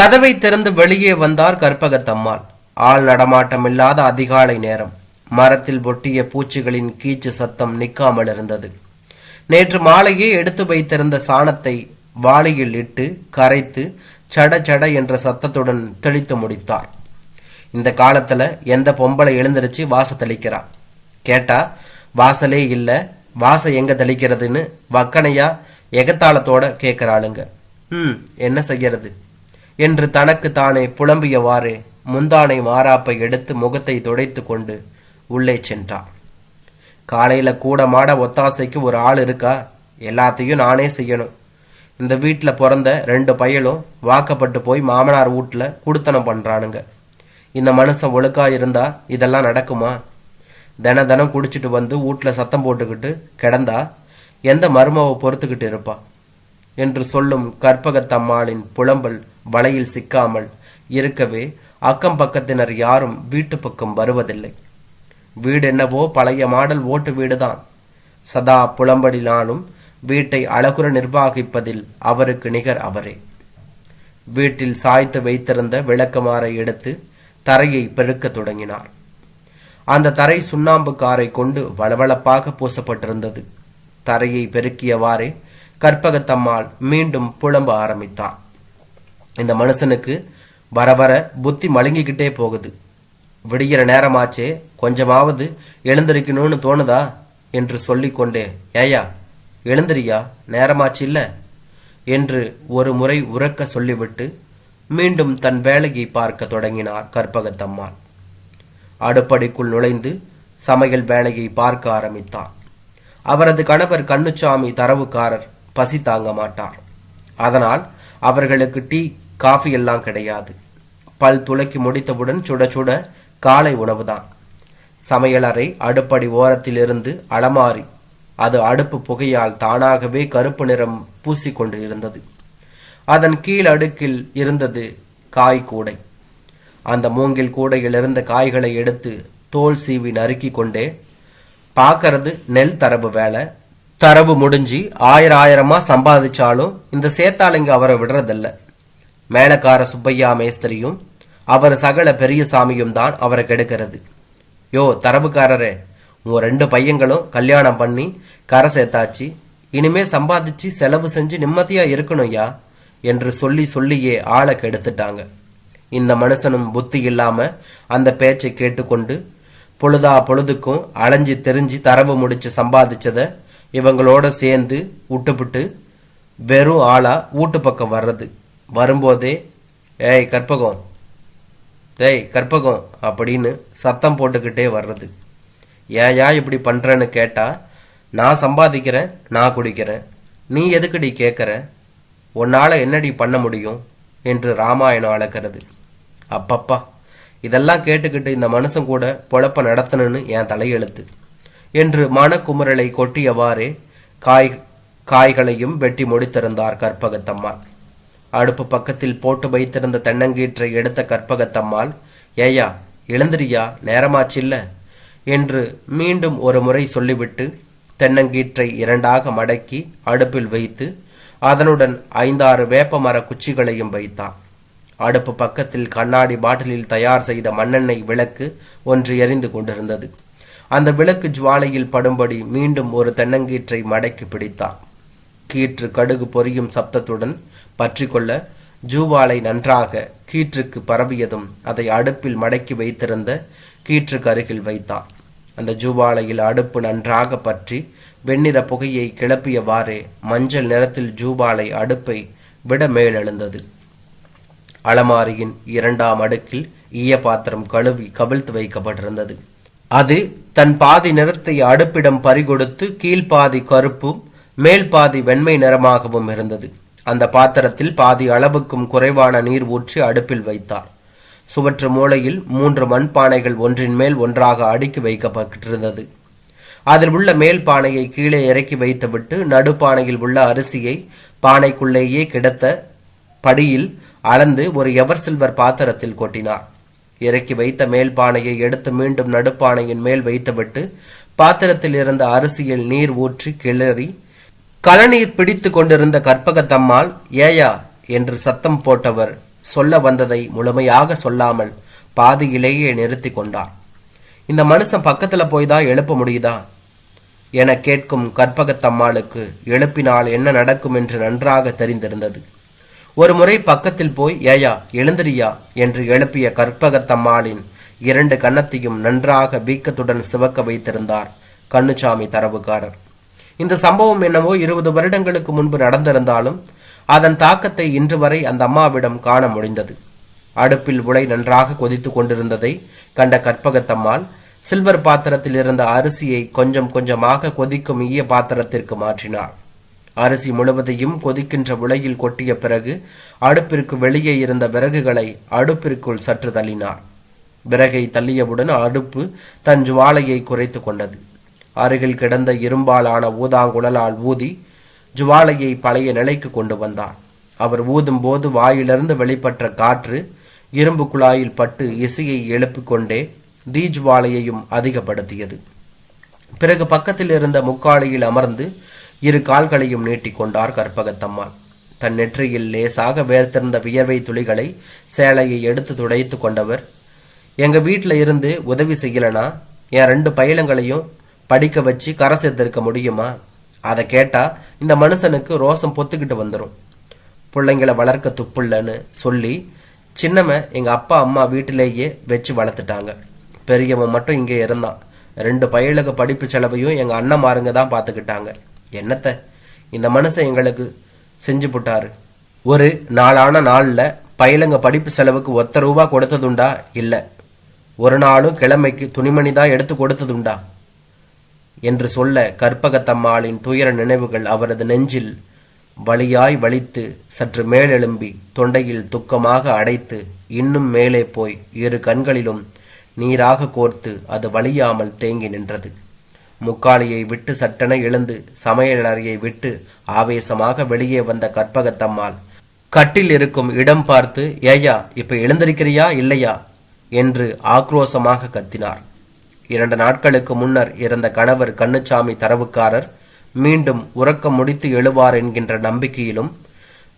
கதவை திறந்து வெளியே வந்தார் கற்பகத்தம்மாள். ஆள் நடமாட்டமில்லாத அதிகாலை நேரம். மரத்தில் ஒட்டிய பூச்சிகளின் கீச்சு சத்தம் நிற்காமல் இருந்தது. நேற்று மாலையே எடுத்து வைத்திருந்த சாணத்தை வாளியில் இட்டு கரைத்து சட சட என்ற சத்தத்துடன் தெளித்து முடித்தார். இந்த காலத்துல எந்த பொம்பளை எழுந்திருச்சு வாச தெளிக்கிறா? கேட்டா வாசலே இல்ல வாச எங்க தெளிக்கிறதுன்னு வக்கனையா எகத்தாளத்தோட கேட்கிறாளுங்க ம் என்ன செய்யறது? என்று தனக்கு தானே புலம்பியவாறே முந்தானை மாறாப்பை எடுத்து முகத்தை துடைத்து கொண்டு உள்ளே சென்றான். காலையில் கூட மாட ஒத்தாசைக்கு ஒரு ஆள் இருக்கா? எல்லாத்தையும் நானே செய்யணும். இந்த வீட்டில் பிறந்த ரெண்டு பயலும் வாக்கப்பட்டு போய் மாமனார் வீட்டில் குடுத்தனம் பண்ணுறானுங்க இந்த மனுஷன் ஒழுக்கா இருந்தா இதெல்லாம் நடக்குமா? தின தினம் குடிச்சிட்டு வந்து வீட்டில் சத்தம் போட்டுக்கிட்டு கிடந்தா எந்த மருமவை பொறுத்துக்கிட்டு இருப்பா? என்று சொல்லும் கற்பகத்தம்மாளின் புலம்பல் வலையில் சிக்காமல் இருக்கவே அக்கம் பக்கத்தினர் யாரும் வீட்டு பக்கம் வருவதில்லை. வீடு என்னவோ பழைய மாடல் ஓட்டு வீடுதான். சதா புலம்படினாலும் வீட்டை அழகுற நிர்வாகிப்பதில் அவருக்கு நிகர் அவரே. வீட்டில் சாய்த்து வைத்திருந்த விளக்கமாறை எடுத்து தரையை பெருக்கத் தொடங்கினார். அந்த தரை சுண்ணாம்பு காரை கொண்டு வளவளப்பாக பூசப்பட்டிருந்தது. தரையை பெருக்கியவாறே கற்பகத்தம்மாள் மீண்டும் புலம்ப ஆரம்பித்தார் இந்த மனுஷனுக்கு வர வர புத்தி மழுங்கிக்கிட்டே போகுது. விடிகிற நேரமாச்சே கொஞ்சமாவது எழுந்திருக்கணும்னு தோணுதா என்று சொல்லிக்கொண்டே ஏயா எழுந்திரியா? நேரமாச்சு இல்ல என்று ஒரு முறை உறக்க சொல்லிவிட்டு மீண்டும் தன் வேலையை பார்க்க தொடங்கினார் கற்பகத்தம்மாள். அடுப்படிக்குள் நுழைந்து சமையல் வேலையை பார்க்க ஆரம்பித்தார் அவரது கணவர் கண்ணுச்சாமி தரவுக்காரர் பசி தாங்க மாட்டார். அதனால் அவர்களுக்கு டீ காஃபி எல்லாம் கிடையாது. பல் துளக்கி முடித்தவுடன் சுட சுட காலை உணவுதான். சமையலறை அடுப்படி ஓரத்திலிருந்து அலமாரி. அது அடுப்பு புகையால் தானாகவே கருப்பு நிறம் பூசிக்கொண்டு இருந்தது. அதன் கீழ் அடுக்கில் இருந்தது காய் கூடை. அந்த மூங்கில் கூடையில் இருந்த காய்களை எடுத்து தோல் சீவி நறுக்கி கொண்டே பார்க்கறது நெல் தரவு வேலை. தரவு முடிஞ்சு ஆயிரம் ஆயிரமா சம்பாதிச்சாலும் இந்த சேத்தாளிங்க அவரை விடுறதில்ல. மேலக்கார சுப்பையா மேஸ்திரியும் அவர் சகல பெரிய சாமியும் தான் அவரை கெடுக்கிறது யோ தரவுக்காரரே உன் ரெண்டு பையங்களும் கல்யாணம் பண்ணி கரை சேர்த்தாச்சு. இனிமே சம்பாதிச்சு செலவு செஞ்சு நிம்மதியா இருக்கணும்யா என்று சொல்லி சொல்லியே ஆளை கெடுத்துட்டாங்க. இந்த மனுஷனும் புத்தி இல்லாம அந்த பேச்சை கேட்டுக்கொண்டு பொழுதா பொழுதுக்கும் அலைஞ்சு தெரிஞ்சு தரவு முடிச்சு சம்பாதிச்சத இவங்களோட சேர்ந்து விட்டுப்புட்டு வெறும் ஆளா வீட்டு பக்கம் வர்றது. வரும்போதே ஏய் கற்பகம். டேய் கற்பகம் அப்படின்னு சத்தம் போட்டுக்கிட்டே வர்றது. ஏயா இப்படி பண்ணுறேன்னு கேட்டால் நான் சம்பாதிக்கிறேன் நான் குடிக்கிறேன். நீ எதுக்குடி கேட்குற உன்னால் என்னடி பண்ண முடியும்? என்று ராமாயணம் அளக்கிறது அப்பப்பா. இதெல்லாம் கேட்டுக்கிட்டு இந்த மனுஷன் கூட பொழப்ப நடத்தணும்னு என் தலையெழுத்து. என்று மனக்குமுறலை கொட்டியவாறே காய் காய்களையும் வெட்டி முடித்திருந்தார் கற்பகத்தம்மாள் அடுப்பு பக்கத்தில் போட்டு வைத்திருந்த தென்னங்கீற்றை எடுத்த கற்பகத்தம்மாள் ஏயா எழுந்திரியா? நேரமாச்சில்ல? என்று மீண்டும் ஒரு முறை சொல்லிவிட்டு தென்னங்கீற்றை இரண்டாக மடக்கி அடுப்பில் வைத்து அதனுடன் ஐந்தாறு வேப்ப மர குச்சிகளையும் வைத்தான். அடுப்பு பக்கத்தில் கண்ணாடி பாட்டிலில் தயார் செய்த மண்ணெண்ணெய் விளக்கு ஒன்று எரிந்து கொண்டிருந்தது. அந்த விளக்கு ஜுவாலையில் படும்படி மீண்டும் ஒரு தென்னங்கீற்றை மடக்கி பிடித்தான். கீற்று கடுகு பொரியும் சப்தத்துடன் பற்றிக்கொள்ள ஜூவாலை நன்றாக கீற்றுக்கு பரவியதும் அதை அடுப்பில் மடக்கி வைத்திருந்த கீற்றுக்கு அருகில் வைத்தார் அந்த ஜூவாலையில் அடுப்பு நன்றாக பற்றி வெண்ணிற புகையை கிளப்பியவாறே மஞ்சள் நிறத்தில் ஜூவாலை அடுப்பை விட மேலெழுந்தது. அலமாரியின் இரண்டாம் அடுக்கில் ஈய பாத்திரம் கழுவி கவிழ்த்து வைக்கப்பட்டிருந்தது. அது தன் பாதி நிறத்தை அடுப்பிடம் பறிகொடுத்து கீழ்பாதி கருப்பும் மேல் பாதி வெண்மை நிறமாகவும் இருந்தது. அந்த பாத்திரத்தில் பாதி அளவுக்கும் குறைவான நீர் ஊற்றி அடுப்பில் வைத்தார். சுவற்று மூலையில் மூன்று மண்பானைகள் ஒன்றின் மேல் ஒன்றாக அடுக்கி வைக்கப்பட்டிருந்தது. அதில் உள்ள மேல் பானையை கீழே இறக்கி வைத்துவிட்டு நடுப்பானையில் உள்ள அரிசியை பானைக்குள்ளேயே கிடத்த படியில் அளந்து ஒரு எவர் சில்வர் பாத்திரத்தில் கொட்டினார். இறக்கி வைத்த மேல் பானையை எடுத்து மீண்டும் நடுப்பானையின் மேல் வைத்துவிட்டு பாத்திரத்தில் இருந்த அரிசியில் நீர் ஊற்றி கிளறி கழநீர் பிடித்து கொண்டிருந்த கற்பகத்தம்மாள் ஏயா என்று சத்தம் போட்டவர் சொல்ல வந்ததை முழுமையாக சொல்லாமல் பாதியிலேயே நிறுத்தி கொண்டார். இந்த மனுஷன் பக்கத்தில் போய் தான் எழுப்ப முடியுதா? என கேட்கும் கற்பகத்தம்மாளுக்கு எழுப்பினால் என்ன நடக்கும் என்று நன்றாக தெரிந்திருந்தது. ஒரு முறை பக்கத்தில் போய் ஏயா எழுந்திரியா என்று எழுப்பிய கற்பகத்தம்மாளின் இரண்டு கன்னத்தையும் நன்றாக வீக்கத்துடன் சிவக்க வைத்திருந்தார் கண்ணுச்சாமி தரவுக்காரர். இந்த சம்பவம் என்னவோ இருபது வருடங்களுக்கு முன்பு நடந்திருந்தாலும் அதன் தாக்கத்தை இன்று வரை அந்த அம்மாவிடம் காண முடிந்தது. அடுப்பில் உலை நன்றாக கொதித்து கொண்டிருந்ததை கண்ட கற்பகத்தம்மாள் சில்வர் பாத்திரத்தில் இருந்த அரிசியை கொஞ்சம் கொஞ்சமாக கொதிக்கும் ஈய பாத்திரத்திற்கு மாற்றினார் அரிசி முழுவதையும் கொதிக்கின்ற உலையில் கொட்டிய பிறகு அடுப்பிற்கு வெளியே இருந்த விறகுகளை அடுப்பிற்குள் சற்று தள்ளினார் விறகை தள்ளியவுடன் அடுப்பு தன் ஜுவாலையை குறைத்து கொண்டது. அருகில் கிடந்த இரும்பாலான ஊதாங்குழலால் ஊதி ஜுவாலையை பழைய நிலைக்கு கொண்டு வந்தார் அவர் ஊதும் போது வாயிலிருந்து வெளிப்பட்ட காற்று இரும்பு குழாயில் பட்டு இசையை எழுப்பிக் கொண்டே தீஜ்வாலையையும் அதிகப்படுத்தியது. பிறகு பக்கத்தில் இருந்த முக்காளியில் அமர்ந்து இரு கால்களையும் நீட்டிக்கொண்டார் கற்பகத்தம்மாள். தன் நெற்றியில் லேசாக வேர்த்திருந்த வியர்வை துளிகளை சேலையை எடுத்து துடைத்து கொண்டவர் எங்க வீட்டில் இருந்து உதவி செய்யலனா? என் ரெண்டு பயிலங்களையும் படிக்க வச்சு கரை சேர்த்திருக்க முடியுமா? அதை கேட்டால் இந்த மனுஷனுக்கு ரோசம் பொத்துக்கிட்டு வந்துடும் பிள்ளைங்களை வளர்க்க துப்புள்ளன்னு சொல்லி சின்னவன் எங்கள் அப்பா அம்மா வீட்டிலேயே வச்சு வளர்த்துட்டாங்க. பெரியவன் மட்டும் இங்கே இருந்தான். ரெண்டு பயலுக்கு படிப்பு செலவையும் எங்கள் அண்ணன்மாருங்க தான் பார்த்துக்கிட்டாங்க. என்னத்த? இந்த மனுஷன் எங்களுக்கு செஞ்சு புட்டாரு. ஒரு நாளான நாளில் பயலுங்க படிப்பு செலவுக்கு ஒத்த ரூபா கொடுத்ததுண்டா? இல்லை. ஒரு நாளும் கிழமைக்கு துணிமணி தான் எடுத்து கொடுத்ததுண்டா? என்று சொல்ல கற்பகத்தம்மாளின் துயர நினைவுகள் அவரது நெஞ்சில் வலியாய் வலித்து சற்று மேலெழும்பி தொண்டையில் துக்கமாக அடைத்து இன்னும் மேலே போய் இரு கண்களிலும் நீராக கோர்த்து அது வலியாமல் தேங்கி நின்றது. முக்காளியை விட்டு சட்டென எழுந்து சமையலறையை விட்டு ஆவேசமாக வெளியே வந்த கற்பகத்தம்மாள் கட்டில் இருக்கும் இடம் பார்த்து ஏயா இப்ப எழுந்திருக்கிறியா இல்லையா? என்று ஆக்ரோசமாக கத்தினார். இரண்டு நாட்களுக்கு முன்னர் இறந்த கணவர் கண்ணுச்சாமி தரவுக்காரர் மீண்டும் உறக்கம் முடித்து எழுவார் என்கின்ற நம்பிக்கையிலும்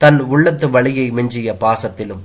தன் உள்ளத்து வழியை மிஞ்சிய பாசத்திலும்.